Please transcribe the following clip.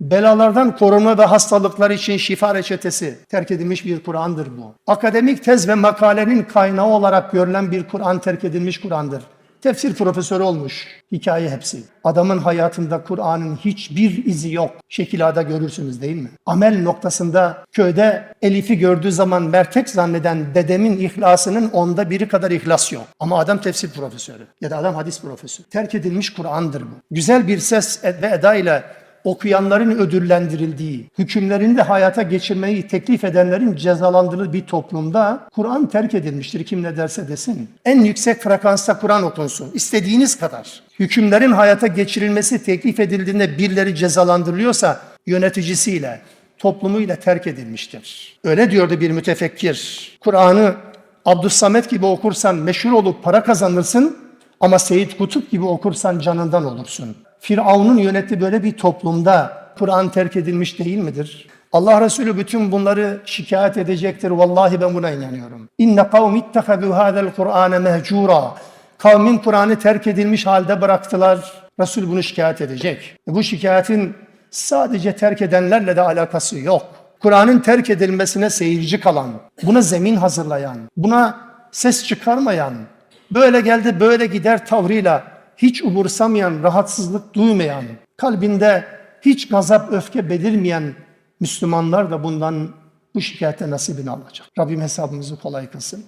Belalardan korunma ve hastalıklar için şifa reçetesi terk edilmiş bir Kur'an'dır bu. Akademik tez ve makalenin kaynağı olarak görülen bir Kur'an terk edilmiş Kur'an'dır. Tefsir profesörü olmuş. Hikaye hepsi. Adamın hayatında Kur'an'ın hiçbir izi yok. Şekilada görürsünüz değil mi? Amel noktasında köyde Elif'i gördüğü zaman mertek zanneden dedemin ihlasının onda biri kadar ihlas yok. Ama adam tefsir profesörü ya da adam hadis profesörü. Terk edilmiş Kur'an'dır bu. Güzel bir ses ve eda ile okuyanların ödüllendirildiği, hükümlerini de hayata geçirmeyi teklif edenlerin cezalandırıldığı bir toplumda Kur'an terk edilmiştir kim ne derse desin. En yüksek frekansta Kur'an okunsun. istediğiniz kadar. Hükümlerin hayata geçirilmesi teklif edildiğinde birileri cezalandırılıyorsa yöneticisiyle, toplumuyla terk edilmiştir. Öyle diyordu bir mütefekkir. Kur'an'ı Abdüssamet gibi okursan meşhur olup para kazanırsın ama Seyit Kutup gibi okursan canından olursun. Firavun'un yönettiği böyle bir toplumda Kur'an terk edilmiş değil midir? Allah Resulü bütün bunları şikayet edecektir. Vallahi ben buna inanıyorum. İnne kavmi ittehadu hadel Kur'ane mehcura. Kavmin Kur'an'ı terk edilmiş halde bıraktılar. Resul bunu şikayet edecek. Bu şikayetin sadece terk edenlerle de alakası yok. Kur'an'ın terk edilmesine seyirci kalan, buna zemin hazırlayan, buna ses çıkarmayan, böyle geldi böyle gider tavrıyla hiç umursamayan, rahatsızlık duymayan, kalbinde hiç gazap, öfke belirmeyen Müslümanlar da bundan bu şikayete nasibini alacak. Rabbim hesabımızı kolay kılsın.